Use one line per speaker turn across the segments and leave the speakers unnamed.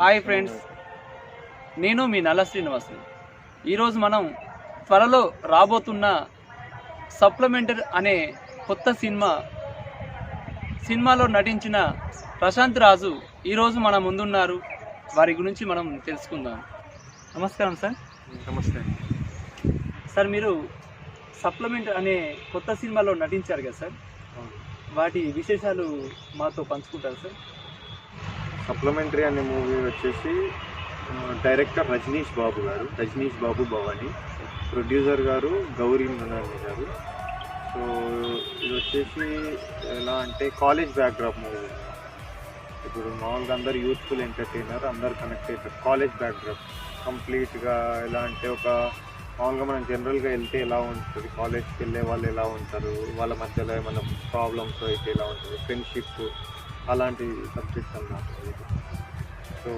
Hi friends. నేను మీ నల్ల శ్రీనివాసుని ఈరోజు మనం త్వరలో రాబోతున్న సప్లిమెంటరీ అనే కొత్త సినిమా సినిమాలో నటించిన ప్రశాంత్ రాజు ఈరోజు మన ముందున్నారు. వారి గురించి మనం తెలుసుకుందాం. నమస్కారం సార్.
నమస్తే.
సార్ మీరు సప్లిమెంట్ అనే కొత్త సినిమాలో నటించారు కదా సార్? వాటి విశేషాలు మాతో పంచుకుంటారు సార్?
సప్లిమెంటరీ అనే మూవీ వచ్చేసి డైరెక్టర్ రజనీష్ బాబు గారు రజనీష్ బాబు భవాని. ప్రొడ్యూసర్ గారు గౌరీ మృణాలి గారు. సో ఇది వచ్చేసి ఎలా అంటే కాలేజ్ బ్యాక్డ్రాప్ మూవీ. ఇప్పుడు మామూలుగా అందరు యూత్ఫుల్ ఎంటర్టైనర్ అందరు కనెక్ట్ అవుతారు కాలేజ్ బ్యాక్డ్రాప్. కంప్లీట్గా ఎలా అంటే ఒక మామూలుగా మనం జనరల్గా వెళ్తే ఎలా ఉంటుంది? కాలేజ్కి వెళ్ళే వాళ్ళు ఎలా ఉంటారు? వాళ్ళ మధ్యలో ఏమైనా ప్రాబ్లమ్స్ అయితే ఎలా ఉంటుంది? ఫ్రెండ్షిప్ అలాంటి సబ్జెక్ట్స్ అన్నమాట ఇది. సో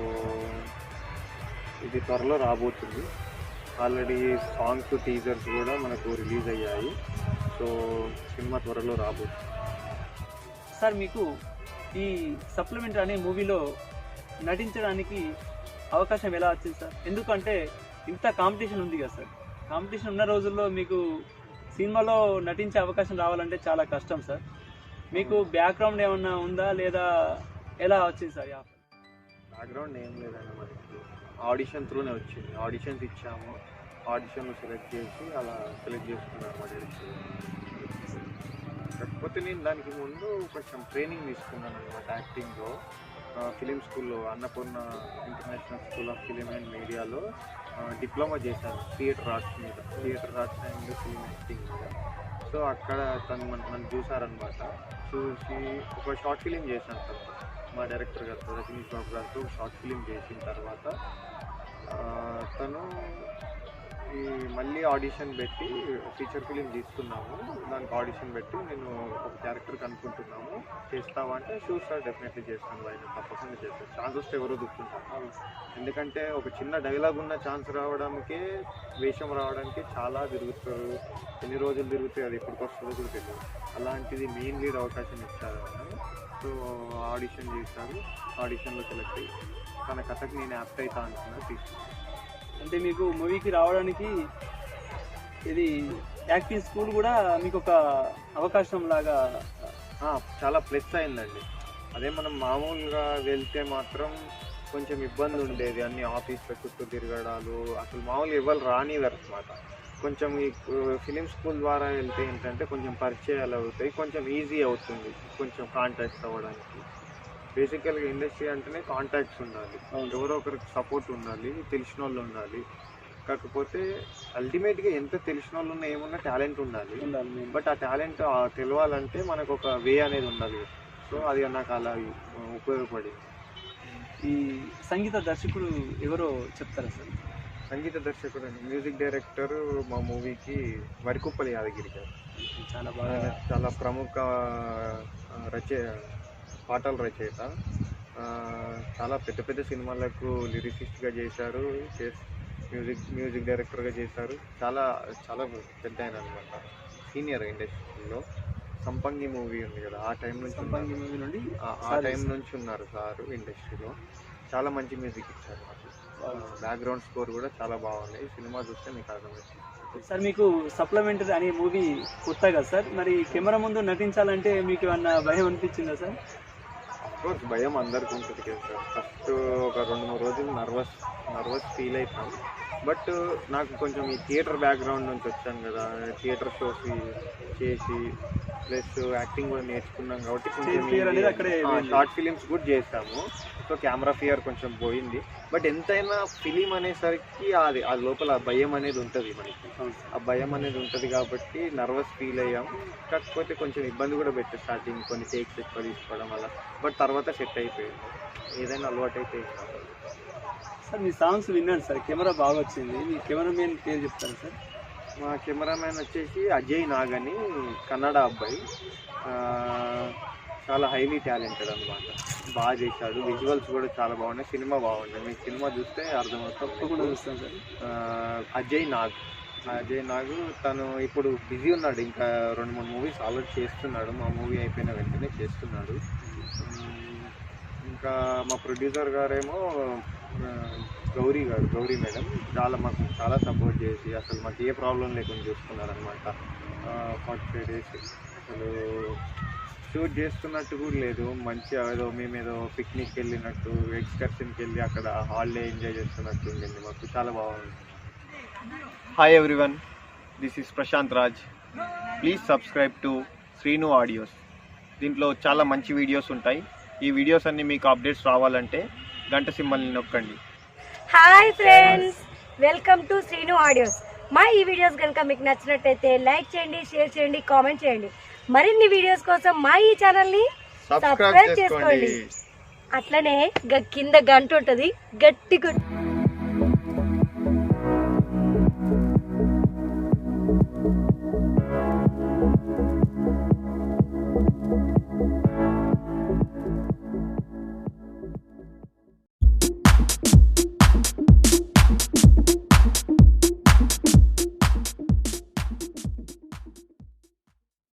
ఇది త్వరలో రాబోతుంది. ఆల్రెడీ సాంగ్స్ టీజర్స్ కూడా మనకు రిలీజ్ అయ్యాయి. సో సినిమా త్వరలో రాబోతుంది.
సార్ మీకు ఈ సప్లిమెంట్ అనే మూవీలో నటించడానికి అవకాశం ఎలా వచ్చింది సార్? ఎందుకంటే ఇంత కాంపిటీషన్ ఉంది కదా సార్. కాంపిటీషన్ ఉన్న రోజుల్లో మీకు సినిమాలో నటించే అవకాశం రావాలంటే చాలా కష్టం సార్. మీకు బ్యాక్గ్రౌండ్ ఏమన్నా ఉందా? లేదా ఎలా వచ్చింది సార్
బ్యాక్గ్రౌండ్ ఏం లేదండి మనకి. ఆడిషన్ త్రూనే వచ్చింది. ఆడిషన్స్ ఇచ్చాము. ఆడిషన్ సెలెక్ట్ చేసి అలా సెలెక్ట్ చేసుకున్నాను కాకపోతే నేను దానికి ముందు కొంచెం ట్రైనింగ్ తీసుకున్నాను అనమాట యాక్టింగ్లో ఫిలిం స్కూల్లో Annapurna international school of film and మీడియాలో డిప్లొమా చేశాను. థియేటర్ ఆర్ట్స్ మీద. Theatre arts and film acting మీద. సో అక్కడ తను మన నన్ను చూసారనమాట. చూసి ఒక షార్ట్ ఫిలిం చేశాను తను. మా డైరెక్టర్ గారితో రజనీష్ బాబు గారితో షార్ట్ ఫిలిం చేసిన తర్వాత తను ఈ మళ్ళీ ఆడిషన్ పెట్టి ఫీచర్ ఫిలిం తీసుకున్నాము. దానికి ఆడిషన్ పెట్టి నేను ఒక క్యారెక్టర్ కనుక్కుంటున్నాము. చేస్తావా అంటే షూర్ సార్ డెఫినెట్లీ చేస్తాను ఆయన తప్పకుండా చేస్తాను. ఛాన్స్ వస్తే ఎవరో దుక్కుంటాను ఎందుకంటే ఒక చిన్న డైలాగ్ ఉన్న ఛాన్స్ రావడానికే వేషం రావడానికి చాలా తిరుగుతారు. ఎన్ని రోజులు తిరుగుతాయి అది ఎప్పటికి వస్తుందో కూడా తెలియదు. అలాంటిది మెయిన్ లీడ్ అవకాశం ఇచ్చారు సో ఆడిషన్ చేశారు. ఆడిషన్లో సెలెక్ట్ అయ్యి తన కథకి నేను యాప్ట్ అవుతా అనుకున్నా తీసుకున్నాను
అంటే మీకు మూవీకి రావడానికి ఇది యాక్టింగ్ స్కూల్ కూడా మీకు ఒక అవకాశం లాగా
చాలా ప్లస్ అయిందండి. అదే మనం మామూలుగా వెళ్తే మాత్రం కొంచెం ఇబ్బంది ఉండేది. అన్ని ఆఫీస్ చుట్టూ తిరగడాలు అసలు మామూలుగా ఎవరు రానివారు అనమాట కొంచెం ఈ ఫిలిం స్కూల్ ద్వారా వెళ్తే ఏంటంటే కొంచెం పరిచయాలు అవుతాయి కొంచెం ఈజీ అవుతుంది కొంచెం కాంటాక్ట్స్ అవ్వడానికి. బేసికల్గా ఇండస్ట్రీ అంటేనే కాంటాక్ట్స్ ఉండాలి. ఎవరో ఒకరికి సపోర్ట్ ఉండాలి తెలిసిన వాళ్ళు ఉండాలి. కాకపోతే అల్టిమేట్గా ఎంత తెలిసిన వాళ్ళు ఉన్నా ఏమున్నా టాలెంట్ ఉండాలి. బట్ ఆ టాలెంట్ తెలవాలంటే మనకు ఒక వే అనేది ఉండాలి. సో అది నాకు అలా ఉపయోగపడింది.
ఈ సంగీత దర్శకుడు ఎవరో చెప్తారా సార్?
సంగీత దర్శకుడు అండి. మ్యూజిక్ డైరెక్టర్ మా మూవీకి వరికుప్పలి యాదగిరి గారు.
చాలా బాగా
చాలా ప్రముఖ రచయ పాటల రచయిత. ఆ, చాలా పెద్ద పెద్ద సినిమాలకు లిరిసిస్ట్గా చేశారు మ్యూజిక్ మ్యూజిక్ డైరెక్టర్గా చేశారు. చాలా చాలా పెద్ద ఆయన అనమాట సీనియర్ ఇండస్ట్రీలో సంపంగి మూవీ ఉంది కదా ఆ టైం నుంచి
సంపంగి. మూవీ నుండి?
ఆ- టైం నుంచి ఉన్నారు సార్ ఇండస్ట్రీలో. చాలా మంచి మ్యూజిక్ ఇచ్చారు మాకు. బ్యాక్గ్రౌండ్ స్కోర్ కూడా చాలా బాగుంది. సినిమా చూస్తే మీకు అర్థమవుతుంది.
సార్ మీకు సప్లిమెంటరీ అనే మూవీ కొత్త కదా సార్. మరి కెమెరా ముందు నటించాలంటే మీకు ఏమన్నా భయం అనిపించిందా సార్?
కోర్స్ భయం అందరికి ఉంటుంది కదా సార్. ఫస్ట్ ఒక రెండు మూడు రోజులు నర్వస్ నర్వస్ ఫీల్ అవుతాం బట్ నాకు కొంచెం ఈ థియేటర్ బ్యాక్గ్రౌండ్ నుంచి వచ్చాను కదా. థియేటర్ షోస్ చేసి ప్లస్ యాక్టింగ్ కూడా నేర్చుకున్నాం కాబట్టి కొంచెం. షార్ట్ ఫిలిమ్స్ కూడా చేసాము. సో కెమెరా ఫియర్ కొంచెం పోయింది. బట్ ఎంతైనా ఫిలిం అనేసరికి అది ఆ లోపల ఆ భయం అనేది ఉంటుంది మనకి. ఆ భయం అనేది ఉంటుంది కాబట్టి నర్వస్ ఫీల్ అయ్యాం. కాకపోతే కొంచెం ఇబ్బంది కూడా పెట్టే స్టార్టింగ్ కొన్ని టేక్స్ ఎక్కువ తీసుకోవడం వల్ల. బట్ తర్వాత సెట్ అయిపోయింది. ఏదైనా అలవాటు అయితే.
సార్ మీ సాంగ్స్ విన్నాను సార్. కెమెరా బాగా వచ్చింది మీ కెమెరామెన్ పేరు చెప్తారా సార్?
మా కెమెరామ్యాన్ వచ్చేసి అజయ్ నాగ్ అని కన్నడ అబ్బాయి. చాలా హైలీ టాలెంటెడ్ అనమాట బాగా చేశాడు. విజువల్స్ కూడా చాలా బాగున్నాయి. సినిమా బాగుంది. మీకు సినిమా చూస్తే
తప్పకుండా
అర్థమవుతుంది
చూస్తాను సార్
అజయ్ నాగ్. అజయ్ నాగ్ తను ఇప్పుడు బిజీ ఉన్నాడు. ఇంకా రెండు మూడు మూవీస్ ఆల్రెడీ చేస్తున్నాడు. మా మూవీ అయిపోయిన వెంటనే చేస్తున్నాడు. ఇంకా మా ప్రొడ్యూసర్ గారేమో గౌరీ గారు గౌరీ మేడం. చాలా మాకు చాలా సపోర్ట్ చేసి అసలు మాకు ఏ ప్రాబ్లం లేకుండా చూసుకున్నారనమాట ఫార్టీ ఫైవ్ డేస్ అసలు షూట్ చేస్తున్నట్టు కూడా లేదు. మంచిగా ఏదో మేము ఏదో పిక్నిక్ వెళ్ళినట్టు ఎక్స్కర్షన్కి వెళ్ళి అక్కడ హాలిడే ఎంజాయ్ చేస్తున్నట్టు ఉండింది. మాకు చాలా బాగుంది.
Hi everyone this is Prashanth Raj please subscribe to Srinu audios దీంట్లో చాలా మంచి వీడియోస్ ఉంటాయి. ఈ వీడియోస్ అన్ని మీకు అప్డేట్స్ రావాలంటే గంట సింబల్ని నొక్కండి.
Hi friends welcome to Srinu audios మా ఈ వీడియోస్ కనుక మీకు నచ్చినట్టయితే లైక్ చేయండి షేర్ చేయండి కామెంట్ చేయండి. మరిన్ని వీడియోస్ కోసం మా ఈ ఛానల్ని
సబ్స్క్రైబ్ చేసుకోండి.
అట్లనే కింద గంట ఉంటుంది గట్టి